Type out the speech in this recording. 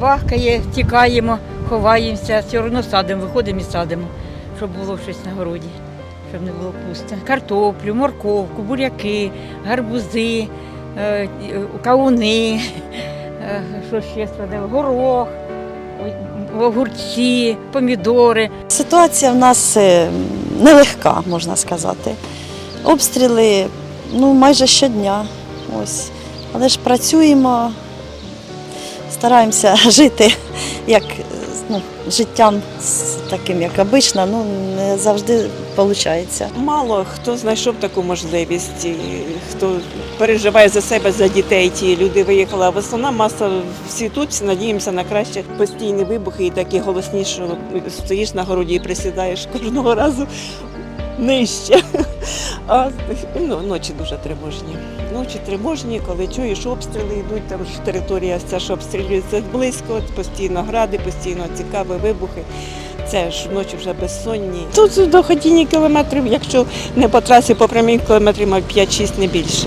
Бахкає, тікаємо, ховаємося, все одно садимо, виходимо і садимо, щоб було щось на городі, щоб не було пусто. Картоплю, морковку, буряки, гарбузи, е, е, кавуни, е, що ще складемо, горох, огурці, помідори. Ситуація в нас нелегка, можна сказати. Обстріли ну, майже щодня. Ось. Але ж працюємо, стараємося жити як ну, життям таким, як обично, ну не завжди виходить. Мало хто знайшов таку можливість, хто переживає за себе, за дітей. Ті люди виїхали. А в основна маса всі тут, всі надіємося на краще. Постійні вибухи і такі голосні, що стоїш на городі і присідаєш кожного разу нижче. А ну, ночі дуже тривожні. Ночі тривожні, коли чуєш обстріли йдуть, там ж територія ця, ж обстрілюється близько, постійно гради, постійно цікаві вибухи. Це ж ночі вже безсонні. Тут до ходіння кілометрів, якщо не по трасі, по прямій кілометрів, мав 5-6, не більше.